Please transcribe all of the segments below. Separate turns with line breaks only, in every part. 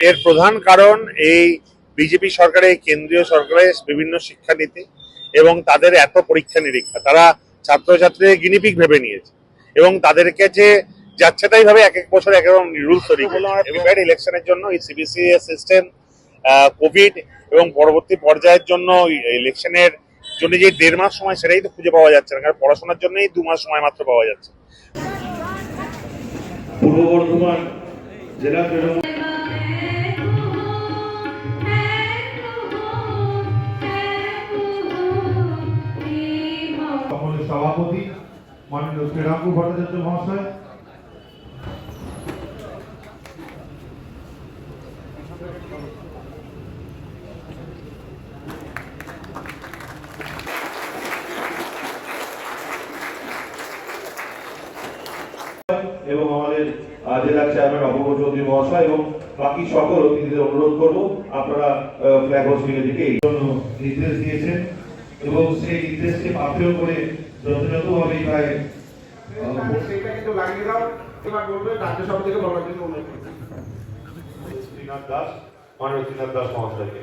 এর প্রধান কারণ এই বিজেপি সরকারের কেন্দ্রীয় সরকারের বিভিন্ন শিক্ষানীতি এবং তাদের এত পরীক্ষা নিরীক্ষা। তারা ছাত্রছাত্রীদের গিনিপিক ভেবে নিয়েছে এবং তাদেরকে যে যাচ্ছে তাই ভাবে এক এক বছর এক রকম রুলস তৈরি প্রিপেয়ার ইলেকশনের জন্য এই সিবিসি সিস্টেম কোভিড এবং পরবর্তী পর্যায়ের জন্য ইলেকশনের জন্য যে দেড় মাস সময় সেটাই তো খুঁজে পাওয়া যাচ্ছে না কারণ পড়াশোনার জন্যই দু মাস সময় মাত্র পাওয়া যাচ্ছে।
পূর্ব বর্ধমান জেলা তৃণমূল মাননীয় শ্রীরামপুর ভট্টাচার্য মহাশয়। এবং আমাদের জেলা চেয়ারম্যান অপূর্ব চৌধুরী মহাশয় এবং বাকি সকল অতিথিদের অনুরোধ করব, আপনারা ফ্ল্যাগ হোস্টিং এর দিকে নির্দেশ দিয়েছেন এবং সেই নির্দেশকে পাথেয় করে যথাযথভাবে আহ,
সেইটা কিন্তু লাগিয়ে দাও। এবার বলবে রাজ্য সভা থেকে বলার জন্য অনুরোধ করছি
দাস মাননীয় শ্রীনাথ দাস মহাশয়কে।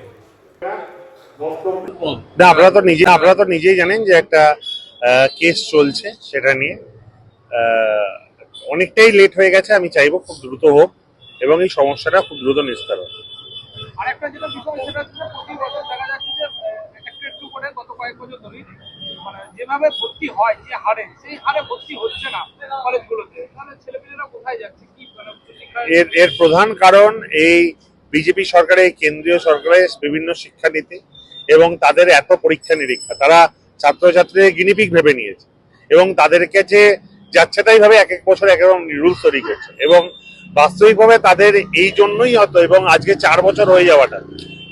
না আপনারা তো নিজে আপনারা তো নিজেই জানেন যে একটা কেস চলছে সেটা নিয়ে। অনেকটাই লেট হয়ে গেছে আমি চাইব খুব দ্রুত হোক এবং এই সমস্যাটা খুব দ্রুত নিস্তার হোক।
আরেকটা যেটা বিষয় সেটা হচ্ছে প্রতি বছর দেখা যাচ্ছে যে একটু একটু করে গত কয়েক বছর ধরেই মানে যেভাবে ভর্তি হয়, যে হারে, সেই হারে ভর্তি হচ্ছে না কলেজগুলোতে। তাহলে ছেলেমেয়েরা কোথায় যাচ্ছে? কি মানে
এর এর প্রধান কারণ এই বিজেপি সরকারের কেন্দ্রীয় সরকারের বিভিন্ন শিক্ষানীতি এবং তাদের এত পরীক্ষা নিরীক্ষা। তারা ছাত্রছাত্রীদের গিনিপিক ভেবে নিয়েছে এবং তাদেরকে যে যাচ্ছে তাই ভাবে এক এক বছর এক রকম রুলস তৈরি করছে এবং বাস্তবিকভাবে তাদের এই জন্যই হতো এবং আজকে চার বছর হয়ে যাওয়াটা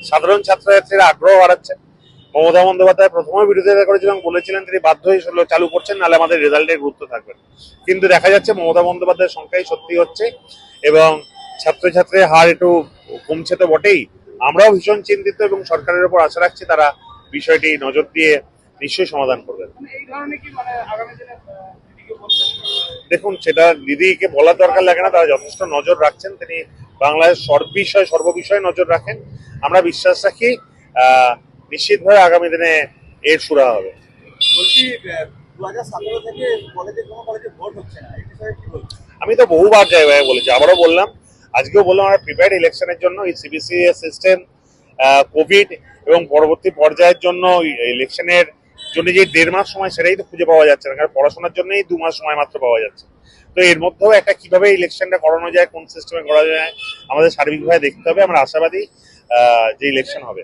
সাধারণ ছাত্রছাত্রীরা আগ্রহ হারাচ্ছে মমতা বন্দ্যোপাধ্যায় প্রথমে বিরোধিতা করেছিলেন বলেছিলেন তিনি বাধ্য হয়ে চালু করছেন নাহলে আমাদের রেজাল্টের গুরুত্ব থাকবে কিন্তু দেখা যাচ্ছে মমতা বন্দ্যোপাধ্যায়ের সংখ্যাই সত্যি হচ্ছে এবং ছাত্রছাত্রীর হার একটু কমছে তো বটেই। আমরাও ভীষণ চিন্তিত এবং সরকারের উপর আশা রাখছি তারা বিষয়টি নজর দিয়ে নিশ্চয়ই সমাধান করবেন। দেখুন সেটা দিদিকে বলার দরকার লাগে না তারা যথেষ্ট নজর রাখছেন। তিনি বাংলাদেশ সর্ববিষয় সর্ববিষয়ে নজর রাখেন। আমরা বিশ্বাস রাখি আহ, নিশ্চিতভাবে আগামী দিনে এর সুরা হবে। আমি তো বহুবার জায়গায় বলেছি আবারও বললাম আজকেও বললাম আমরা প্রিপেয়ার ইলেকশনের জন্য এই সিবিসি সিস্টেম কোভিড এবং পরবর্তী পর্যায়ের জন্য ইলেকশনের জন্য যে দেড় মাস সময় সেটাই তো খুঁজে পাওয়া যাচ্ছে না কারণ পড়াশোনার জন্যই দু মাস সময় মাত্র পাওয়া যাচ্ছে। তো এর মধ্যেও একটা কীভাবে ইলেকশনটা করানো যায় কোন সিস্টেমে করা যায় আমাদের সার্বিকভাবে দেখতে হবে আমরা আশাবাদী যে ইলেকশন হবে।